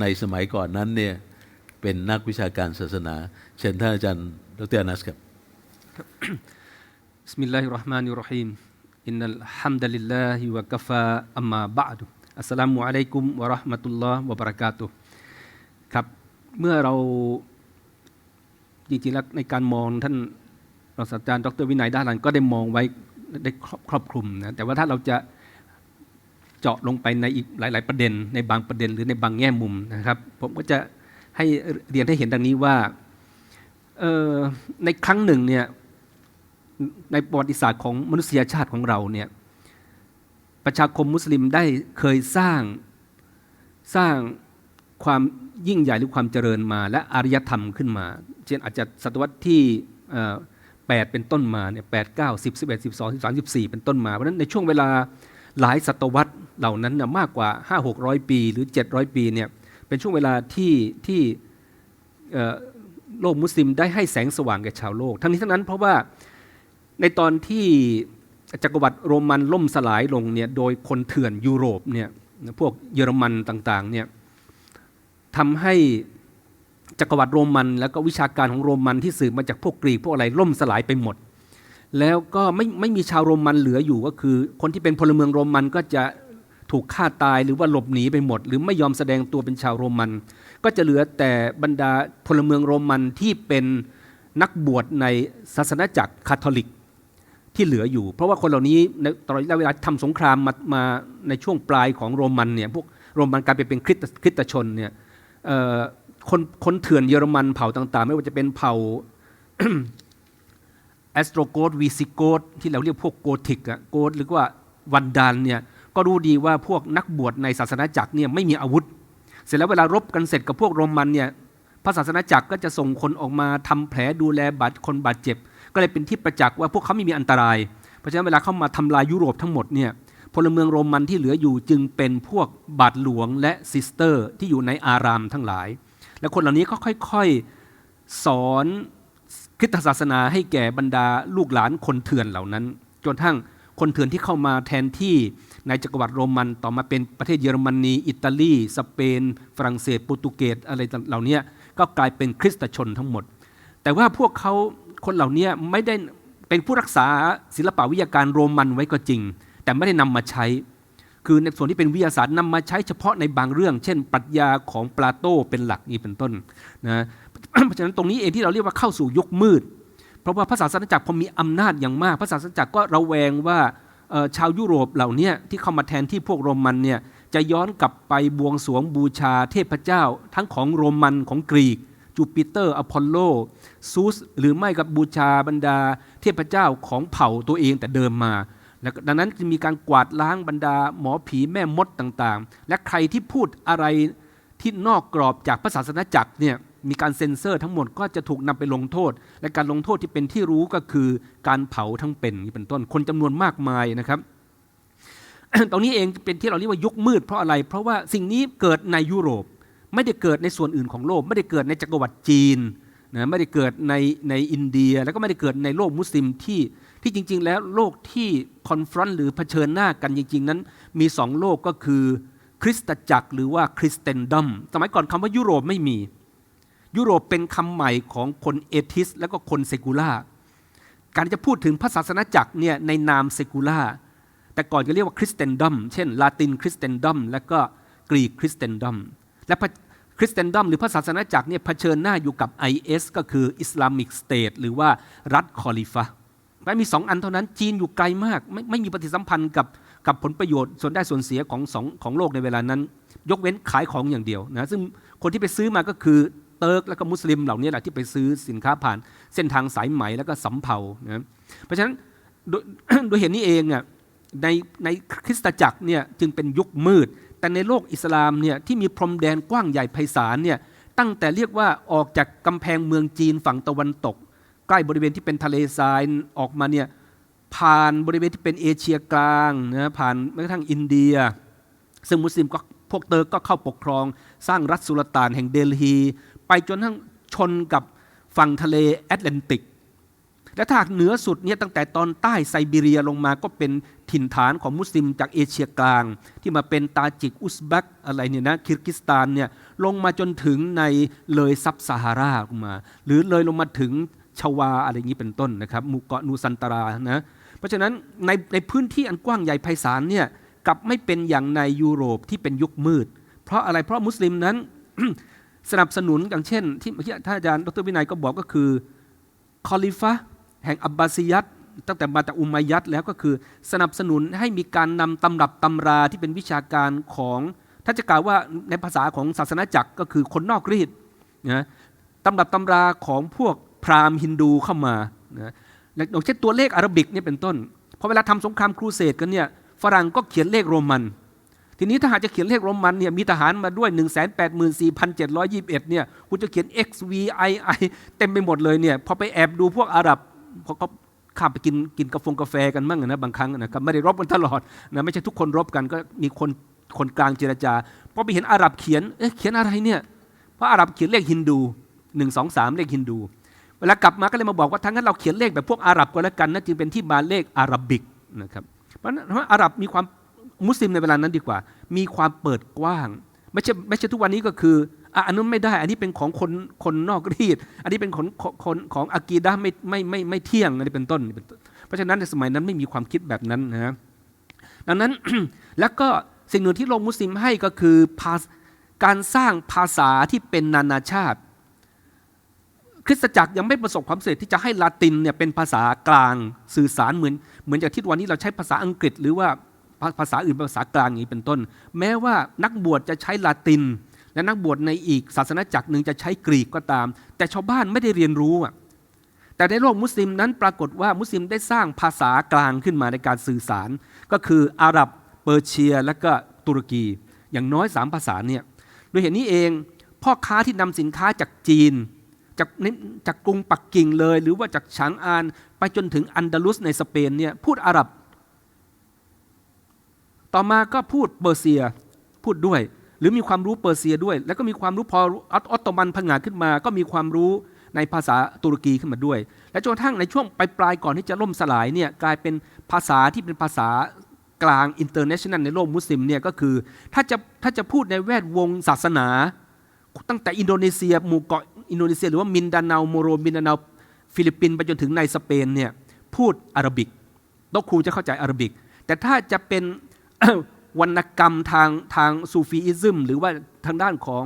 ในสมัยก่อนนั้นเนี่ยเป็นนักวิชาการศาสนา เช่นท่านอาจารย์ดรอนัสครับ بسم الله الرحمن الرحيم إن الحمد لله وكفى أما بعد อัสสลามุอะลัยกุมวะเราะห์มะตุลลอฮ์วะบะเราะกาตุฮ์ครับ เมื่อเราจริงๆแล้วในการมองท่านรองศาสตราจารย์ดรวินัยด้านหลังก็ได้มองไว้ได้ครอบครอบคลุมนะแต่ว่าถ้าเราจะ เจาะลงไปในอีกหลาย ๆ ประเด็น ในบางประเด็นหรือในบางแง่มุมนะครับ ผมก็จะให้เรียนให้เห็นดังนี้ว่าในครั้งหนึ่งเนี่ยในประวัติศาสตร์ของมนุษยชาติของเราเนี่ยประชาคมมุสลิมได้เคยสร้างสร้างความยิ่งใหญ่หรือความเจริญมา และอารยธรรมขึ้นมา เช่นอาจจะศตวรรษที่ 8 เป็นต้นมาเนี่ยแปดเก้าสิบสิบเอ็ดสิบสองสิบสามสิบสี่เป็นต้นมา เพราะฉะนั้นในช่วงเวลา หลายศตวรรษเหล่านั้นนะมากกว่าห้าหกร้อยปีหรือเจ็ดร้อยปีเนี่ยเป็นช่วงเวลาที่ที่โลกมุสลิมได้ให้แสงสว่างแก่ชาวโลก ทั้งนี้ทั้งนั้นเพราะว่าในตอนที่จักรวรรดิโรมันล่มสลายลงเนี่ยโดยคนเถื่อนยุโรปเนี่ยพวกเยอรมันต่างๆเนี่ยทำให้จักรวรรดิโรมัน แล้วก็วิชาการของโรมันที่สืบมาจากพวกกรีกพวกอะไรล่มสลายไปหมด แล้วก็ไม่ไม่มีชาวโรมันเหลืออยู่ก็คือ คนที่เป็นพลเมืองโรมันก็จะถูกฆ่าตายหรือว่าหลบหนีไปหมด หรือไม่ยอมแสดงตัวเป็นชาวโรมัน ก็จะเหลือแต่บรรดาพลเมืองโรมันที่เป็นนักบวชในศาสนาจักรคาทอลิกที่เหลืออยู่ เพราะว่าคนเหล่านี้ในตลอดระยะเวลาทำสงครามมามาในช่วงปลายของโรมันเนี่ยพวกโรมันกลายไปเป็นคริสตคริสตชนเนี่ยคนคนเถื่อนเยอรมันเผ่าต่าง ๆ ไม่ว่าจะเป็นเผ่า แอสโตรโกดวีซิโกดที่เราเรียกพวกโกธิกอะโกดหรือว่าวันดานเนี่ยก็รู้ดีว่าพวกนักบวชในศาสนาจักรเนี่ยไม่มีอาวุธ เสร็จแล้วเวลารบกันเสร็จกับพวกโรมันเนี่ยพระศาสนาจักรก็จะส่งคนออกมาทำแผลดูแลบาดคนบาดเจ็บ ก็เลยเป็นที่ประจักษ์ว่าพวกเขาไม่มีอันตราย เพราะฉะนั้นเวลาเข้ามาทำลายยุโรปทั้งหมดเนี่ยพลเมืองโรมันที่เหลืออยู่จึงเป็นพวกบาทหลวงและซิสเตอร์ ที่อยู่ในอารามทั้งหลาย และคนเหล่านี้ก็ค่อยๆสอน คริสตศาสนาให้แก่บรรดาลูกหลานคนเถื่อนเหล่านั้น จนทั้งคนเถื่อนที่เข้ามาแทนที่ในจักรวรรดิโรมันต่อมาเป็นประเทศเยอรมนี อิตาลี สเปน ฝรั่งเศส โปรตุเกสอะไรเหล่านี้ก็กลายเป็นคริสตชนทั้งหมด แต่ว่าพวกเขาคนเหล่านี้ไม่ได้เป็นผู้รักษาศิลปวิทยาการโรมันไว้ก็จริง แต่ไม่ได้นำมาใช้ คือในส่วนที่เป็นวิทยาศาสตร์นำมาใช้เฉพาะในบางเรื่อง เช่น ปรัชญาของปลาโตเป็นหลักนี้เป็นต้นนะ เพราะฉะนั้นตรงนี้เองที่เราเรียกว่าเข้าสู่ยุคมืด เพราะว่าพระศาสนาจักรพอมีอำนาจอย่างมากพระศาสนาจักรก็ระแวงว่าชาวยุโรปเหล่านี้ที่เข้ามาแทนที่พวกโรมันเนี่ยจะย้อนกลับไปบวงสรวงบูชาเทพเจ้า ทั้งของโรมันของกรีกจูปิเตอร์อพอลโลซูสหรือไม่กับบูชาบรรดา เทพเจ้าของเผ่าตัวเองแต่เดิมมาแล้วดังนั้นจะมีการกวาดล้างบรรดาหมอผีแม่มดต่างๆ และใครที่พูดอะไรที่นอกกรอบจากพระศาสนาจักรเนี่ย มีการเซ็นเซอร์ทั้งหมดก็จะถูกนำไปลงโทษ และการลงโทษที่เป็นที่รู้ก็คือการเผาทั้งเป็นนี่เป็นต้นคนจำนวนมากมายนะครับตรงนี้เองเป็นที่เราเรียกว่ายุคมืดเพราะอะไร เพราะว่าสิ่งนี้เกิดในยุโรป ไม่ได้เกิดในส่วนอื่นของโลก ไม่ได้เกิดในจักรวรรดิจีนนะไม่ได้เกิดในในอินเดีย แล้วก็ไม่ได้เกิดในโลกมุสลิมที่ที่จริง ๆ แล้วโลกที่คอนฟรอนต์หรือเผชิญหน้ากันจริง ๆ นั้น มีสองโลกก็คือคริสตจักรหรือว่าคริสเตนดัมสมัยก่อนคำว่ายุโรปไม่มี ยุโรปเป็นคำใหม่ของคนเอทิส และก็คนเซกูล่า การจะพูดถึงพระศาสนาจักรเนี่ยในนามเซกูล่า แต่ก่อนจะเรียกว่าคริสเตนดัมเช่นลาตินคริสเตนดัมและก็กรีกคริสเตนดัมและคริสเตนดัมหรือพระศาสนาจักรเนี่ยเผชิญหน้าอยู่กับ IS ก็คืออิสลามิกสเตทหรือว่ารัฐคอลิฟะไม่มีสองอันเท่านั้น จีนอยู่ไกลมาก ไม่ไม่มีปฏิสัมพันธ์กับกับผลประโยชน์ส่วนได้ส่วนเสียของสองของโลกในเวลานั้น ยกเว้นขายของอย่างเดียวนะซึ่งคนที่ไปซื้อมาก็คือ เติร์กและก็มุสลิมเหล่านี้แหละที่ไปซื้อสินค้าผ่านเส้นทางสายไหมแล้วก็สำเภานะเพราะฉะนั้นโดยโดยเหตุนี้เองอะในในคริสตจักรเนี่ยจึงเป็นยุคมืด แต่ในโลกอิสลามเนี่ยที่มีพรมแดนกว้างใหญ่ไพศาลเนี่ยตั้งแต่เรียกว่าออกจากกำแพงเมืองจีนฝั่งตะวันตก ใกล้บริเวณที่เป็นทะเลทรายออกมาเนี่ยผ่านบริเวณที่เป็นเอเชียกลางนะผ่านแม้กระทั่งอินเดีย ซึ่งมุสลิมก็พวกเติร์กก็เข้าปกครอง สร้างรัฐสุลต่านแห่งเดลฮี ไปจนทั้งชนกับฝั่งทะเลแอตแลนติก และถ้าเหนือสุดเนี่ยตั้งแต่ตอนใต้ไซบีเรียลงมาก็เป็นถิ่นฐานของมุสลิมจากเอเชียกลาง ที่มาเป็นตาจิกอุซเบกอะไรเนี่ยนะคิร์กิสตานเนี่ยลงมาจนถึงในเลยซับซาฮาราลงมา หรือเลยลงมาถึงชวาอะไรอย่างนี้เป็นต้นนะครับหมู่เกาะนูซันตารานะเพราะฉะนั้นในในพื้นที่อันกว้างใหญ่ไพศาลเนี่ยกลับไม่เป็นอย่างในยุโรปที่เป็นยุคมืด เพราะอะไรเพราะมุสลิมนั้น สนับสนุนอย่างเช่น ที่เมื่อกี้ท่านอาจารย์ดรวินัยก็บอกก็คือคอลิฟะแห่งอับบาซียัตตั้งแต่มาจาอุมัยยัตแล้วก็คือสนับสนุนให้มีการนำตำรับตำราที่เป็นวิชาการของถ้าจะกล่าวว่าในภาษาของศาสนาจักรก็คือคนนอกรีดนะตำรับตำราของพวกพราหมณ์ฮินดูเข้ามานะอย่างเช่นตัวเลขอารบิกเนี่ยเป็นต้นพอเวลาทำสงครามครูเสดกันเนี่ยฝรั่งก็เขียนเลขโรมัน ทีนี้ถ้าหากจะเขียนเลขโรมันเนี่ยมีทหารมาด้วย 1 8 4 7 2 1เนี่ยคุณจะเขียน x v i i เต็มไปหมดเลยเนี่ยพอไปแอบดูพวกอาหรับพอเขาข้ามไปกินกินกาแฟกาแฟกันมั่งนะบางครั้งนะครับไม่ได้รบกันตลอดนะไม่ใช่ทุกคนรบกันก็มีคนคนกลางเจรจาพอไปเห็นอาหรับเขียนเอ๊ะเขียนอะไรเนี่ยเพราะอาหรับเขียนเลขฮินดู1 2 3เลขฮินดู เวลากลับมาก็เลยมาบอกว่าทั้งนั้นเราเขียนเลขแบบพวกอาหรับก็แล้วกันนะจึงเป็นที่มาเลขอาหรับิกนะครับเพราะฉะนั้นอาหรับมีความ มุสลิมในเวลานั้นดีกว่า มีความเปิดกว้าง ไม่ใช่ไม่ใช่ทุกวันนี้ก็คืออันนู้นไม่ได้ อันนี้เป็นของคนคนนอกรีด อันนี้เป็นของของของอากีดะไม่ไม่ไม่ไม่เที่ยงอันนี้เป็นต้น เพราะฉะนั้นในสมัยนั้นไม่มีความคิดแบบนั้นนะดังนั้นแล้วก็สิ่งหนึ่งที่โลกมุสลิมให้ก็คือการสร้างภาษาที่เป็นนานาชาติ คริสตจักรยังไม่ประสบความสำเร็จที่จะให้ลาตินเนี่ยเป็นภาษากลางสื่อสารเหมือนเหมือนจากที่วันนี้เราใช้ภาษาอังกฤษหรือว่า ภาษาอื่นเป็นภาษากลางอย่างนี้เป็นต้น แม้ว่านักบวชจะใช้ลาติน และนักบวชในอีกศาสนาจักรหนึ่งจะใช้กรีกก็ตาม แต่ชาวบ้านไม่ได้เรียนรู้อะแต่ในโลกมุสลิมนั้นปรากฏว่ามุสลิมได้สร้างภาษากลางขึ้นมาในการสื่อสาร ก็คืออาหรับเปอร์เซีย และก็ตุรกี อย่างน้อยสามภาษาเนี่ยโดยเหตุนี้เองพ่อค้าที่นำสินค้าจากจีน จากจากกรุงปักกิ่งเลย หรือว่าจากฉางอานไปจนถึงอันดาลุสในสเปนเนี่ยพูดอาหรับ ต่อมาก็พูดเปอร์เซียพูดด้วย หรือมีความรู้เปอร์เซียด้วย แล้วก็มีความรู้พอออตโตมันพังงาขึ้นมา ก็มีความรู้ในภาษาตุรกีขึ้นมาด้วย และจนกระทั่งในช่วงปลายปลายๆก่อนที่จะล่มสลายเนี่ยกลายเป็นภาษาที่เป็นภาษากลางอินเตอร์เนชั่นแนลในโลกมุสลิมเนี่ยก็คือถ้าจะถ้าจะพูดในแวดวงศาสนา ตั้งแต่อินโดนีเซียหมู่เกาะอินโดนีเซีย หรือว่ามินดาเนาโมโรมินดาเนาฟิลิปปินส์ไปจนถึงในสเปนเนี่ยพูดอาหรับิกโต๊ครูจะเข้าใจอาหรับิก แต่ถ้าจะเป็น วรรณกรรมทางทางซูฟีอิซึมหรือว่าทางด้านของ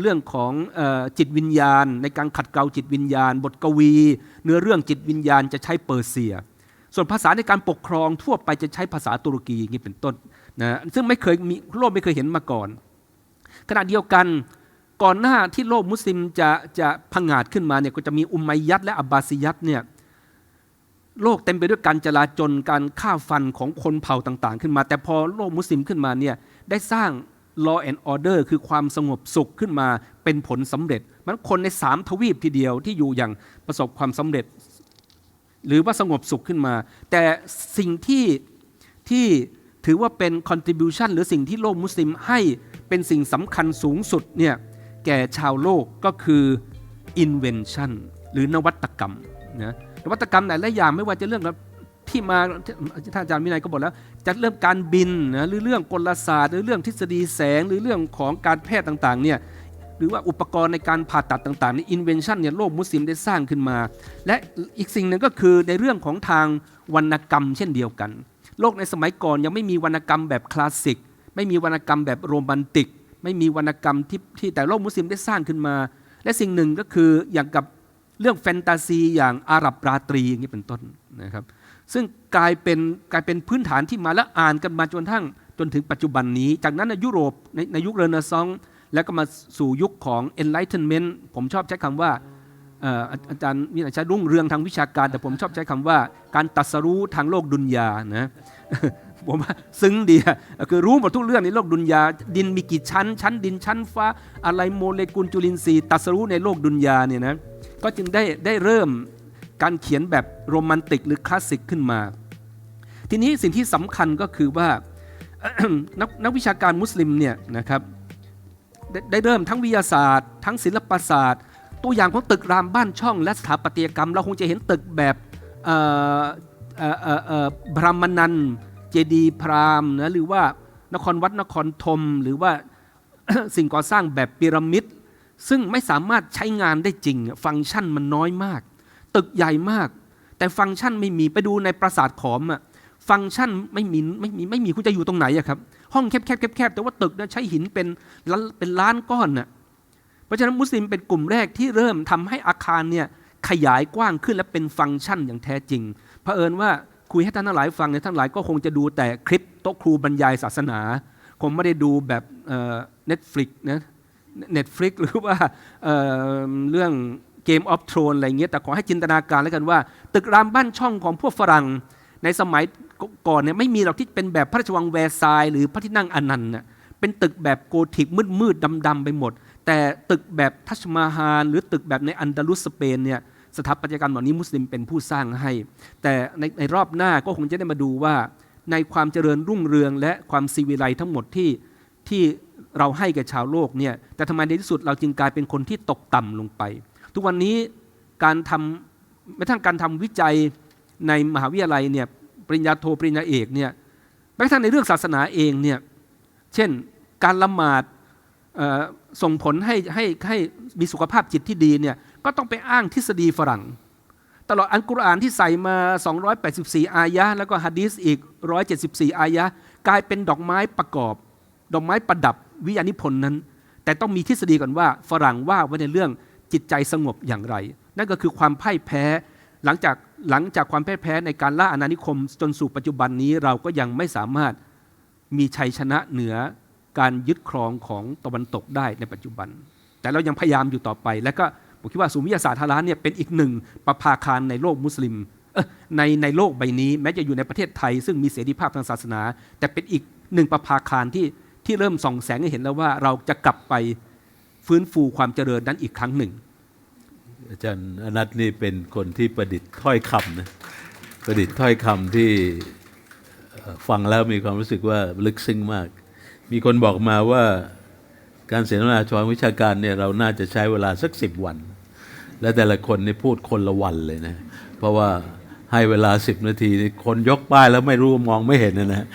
เรื่องของออจิตวิญญาณ ในการขัดเกลาจิตวิญญาณ บทกวี เนื้อเรื่องจิตวิญญาณจะใช้เปอร์เซีย ส่วนภาษาในการปกครองทั่วไปจะใช้ภาษาตุรกีอย่างนี้เป็นต้นนะซึ่งไม่เคยมีโลกไม่เคยเห็นมาก่อน ขณะเดียวกันก่อนหน้าที่โลกมุสลิมจะจะพังงาดขึ้นมาเนี่ยก็จะมีอุมัยยัดและอับบาซียัดเนี่ย โลกเต็มไปด้วยการจลาจลการฆ่าฟันของคนเผ่าต่างๆ ขึ้นมา แต่พอโลกมุสลิมขึ้นมาเนี่ยได้สร้าง law and order คือความสงบสุขขึ้นมาเป็นผลสำเร็จ มันคนในสามทวีปทีเดียวที่อยู่อย่างประสบความสำเร็จ หรือว่าสงบสุขขึ้นมา แต่สิ่งที่ที่ถือว่าเป็น contribution หรือสิ่งที่โลกมุสลิมให้เป็นสิ่งสำคัญสูงสุดเนี่ยแก่ชาวโลกก็คือ invention หรือนวัตกรรมนะ นวัตกรรมหลายๆอย่างไม่ว่าจะเรื่องที่มาท่านอาจารย์วินัยก็บอกแล้วจะเรื่องการบินนะหรือเรื่องกลศาสตร์หรือเรื่องทฤษฎีแสงหรือเรื่องของการแพทย์ต่างๆเนี่ยหรือว่าอุปกรณ์ในการผ่าตัดต่างๆใน invention เนี่ยโลกมุสลิมได้สร้างขึ้นมา และอีกสิ่งหนึ่งก็คือในเรื่องของทางวรรณกรรมเช่นเดียวกัน โลกในสมัยก่อนยังไม่มีวรรณกรรมแบบคลาสสิก ไม่มีวรรณกรรมแบบโรแมนติก ไม่มีวรรณกรรมที่ที่แต่โลกมุสลิมได้สร้างขึ้นมา และสิ่งหนึ่งก็คืออย่างกับ เรื่องแฟนตาซีอย่างอาหรับราตรีอย่างนี้เป็นต้นนะครับ ซึ่งกลายเป็นกลายเป็นพื้นฐานที่มาและอ่านกันมาจนทั้งจนถึงปัจจุบันนี้ จากนั้นในยุโรปในในยุคเรเนซองส์แล้วก็มาสู่ยุคของ enlightenment ผมชอบใช้คำว่าอ่าอาจารย์มีอาจารย์รุ่งเรืองทางวิชาการ แต่ผมชอบใช้คำว่า การตัสรู้ทางโลกดุนยานะผมว่าซึ้งดีคือรู้หมดทุกเรื่องในโลกดุนยา ดินมีกี่ชั้น ชั้นดินชั้นฟ้าอะไรโมเลกุลจุลินทรีย์ตัสรู้ในโลกดุนยาเนี่ยนะ ก็จึงได้ได้เริ่มการเขียนแบบโรแมนติกหรือคลาสสิกขึ้นมา ทีนี้สิ่งที่สำคัญก็คือว่านักนักวิชาการมุสลิมเนี่ยนะครับได้ได้เริ่มทั้งวิทยาศาสตร์ ทั้งศิลปศาสตร์ ตัวอย่างของตึกรามบ้านช่อง และสถาปัตยกรรม เราคงจะเห็นตึกแบบบรามนันเจดีพรามนะหรือว่านครวัดนครธมหรือว่าสิ่งก่อสร้างแบบพีระมิด ซึ่งไม่สามารถใช้งานได้จริง ฟังก์ชันมันน้อยมาก ตึกใหญ่มาก แต่ฟังก์ชันไม่มีไปดูในปราสาทขอมอะฟังก์ชันไม่มีไม่มีไม่มีคุณจะอยู่ตรงไหนอะครับห้องแคบแคบแคบแคบแต่ว่าตึกเนี่ยใช้หินเป็นล้านเป็นล้านก้อนน่ะเพราะฉะนั้นมุสลิมเป็นกลุ่มแรกที่เริ่มทำให้อาคารเนี่ยขยายกว้างขึ้นและเป็นฟังก์ชันอย่างแท้จริงเผอิญว่าคุยให้ท่านทั้งหลายฟังเนี่ยท่านหลายก็คงจะดูแต่คลิปโต๊ะครูบรรยายศาสนา คงไม่ได้ดูแบบเน็ตฟลิกนะ เน็ตฟลิกหรือว่าเเรื่องเกมออฟทรอนอะไรเงี้ยแต่ขอให้จินตนาการแล้วกันว่า ตึกรามบ้านช่องของพวกฝรั่งในสมัยก่อนเนี่ยไม่มีหรอกที่เป็นแบบพระราชวังแวร์ซายหรือพระที่นั่งอนันต์น่ะเป็นตึกแบบโกธิกมืดๆดำๆไปหมด แต่ตึกแบบทัชมาฮาลหรือตึกแบบในอันดาลุสสเปนเนี่ยสถาปัตยกรรมเหล่านี้มุสลิมเป็นผู้สร้างให้ แต่ในในรอบหน้าก็คงจะได้มาดูว่าในความเจริญรุ่งเรืองและความซีวิไลทั้งหมดที่ที่ เราให้แก่ชาวโลกเนี่ยแต่ทำไมในที่สุดเราจึงกลายเป็นคนที่ตกต่ำลงไป ทุกวันนี้การทำแม้ทั่งการทำวิจัยในมหาวิทยาลัยเนี่ยปริญญาโทปริญญาเอกเนี่ยแม้ทั่งในเรื่องศาสนาเองเนี่ยเช่นการละหมาดส่งผลให้ให้ให้มีสุขภาพจิตที่ดีเนี่ยก็ต้องไปอ้างทฤษฎีฝรั่ง ตลอดอันกุรอานที่ใส่มา 284 อายะแล้วก็ฮะดีษอีก 174 อายะกลายเป็นดอกไม้ประกอบ ดอกไม้ประดับ วิทยานิพนธ์นั้น แต่ต้องมีทฤษฎีก่อนว่าฝรั่งว่าไว้ในเรื่องจิตใจสงบอย่างไร นั่นก็คือความพ่ายแพ้หลังจากหลังจากความแพ่ายแพ้ในการล่าอาณานิคม จนสู่ปัจจุบันนี้เราก็ยังไม่สามารถมีชัยชนะเหนือการยึดครองของตะวันตกได้ในปัจจุบัน แต่เรายังพยายามอยู่ต่อไป และก็ผมคิดว่าศูนย์วิทยาศาสตร์ฮาลาลเนี่ยเป็นอีกหนึ่งประภาคารในโลกมุสลิมในในโลกใบนี้ แม้จะอยู่ในประเทศไทย ซึ่งมีเสรีภาพทางศาสนา แต่เป็นอีกหนึ่งประภาคารที่ ที่เริ่มส่องแสงให้เห็นแล้วว่าเราจะกลับไปฟื้นฟูความเจริญนั้นอีกครั้งหนึ่ง อาจารย์อนัทนี่เป็นคนที่ประดิษฐ์ถ้อยคำนะประดิษฐ์ถ้อยคำที่ฟังแล้วมีความรู้สึกว่าลึกซึ้งมาก มีคนบอกมาว่าการเสวนาชวนวิชาการเนี่ยเราน่าจะใช้เวลาสักสิบวัน และแต่ละคนนี่พูดคนละวันเลยนะ เพราะว่าให้เวลาสิบนาทีนี่คนยกป้ายแล้วไม่รู้มองไม่เห็นนะนะ